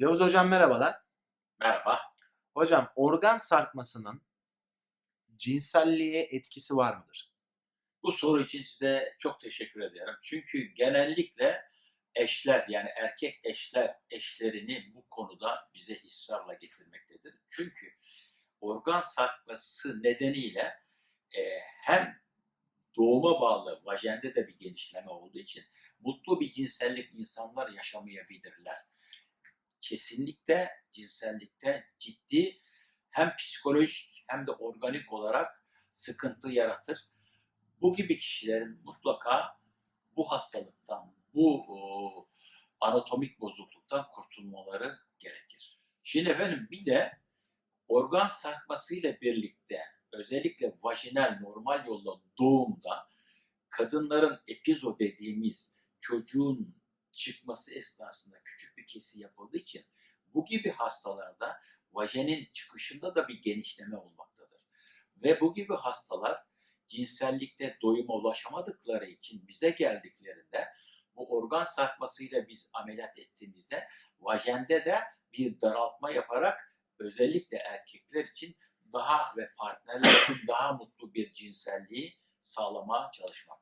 Yavuz Hocam merhabalar. Merhaba. Hocam organ sarkmasının cinselliğe etkisi var mıdır? Bu soru için size çok teşekkür ederim. Çünkü genellikle eşler yani erkek eşler eşlerini bu konuda bize ısrarla getirmektedir. Çünkü organ sarkması nedeniyle e, hem doğuma bağlı vajende de bir genişleme olduğu için mutlu bir cinsellik insanlar yaşamayabilirler. Kesinlikle cinsellikte ciddi hem psikolojik hem de organik olarak sıkıntı yaratır. Bu gibi kişilerin mutlaka bu hastalıktan, bu anatomik bozukluktan kurtulmaları gerekir. Şimdi efendim bir de organ sarkmasıyla birlikte özellikle vajinal normal yolla doğumda kadınların epizo dediğimiz çocuğun çıkması esnasında küçük bir kesi yapıldığı için bu gibi hastalarda vajenin çıkışında da bir genişleme olmaktadır. Ve bu gibi hastalar cinsellikte doyuma ulaşamadıkları için bize geldiklerinde bu organ sarkmasıyla biz ameliyat ettiğimizde vajende de bir daraltma yaparak özellikle erkekler için daha ve partnerler için daha mutlu bir cinselliği sağlamaya çalışmaktadır.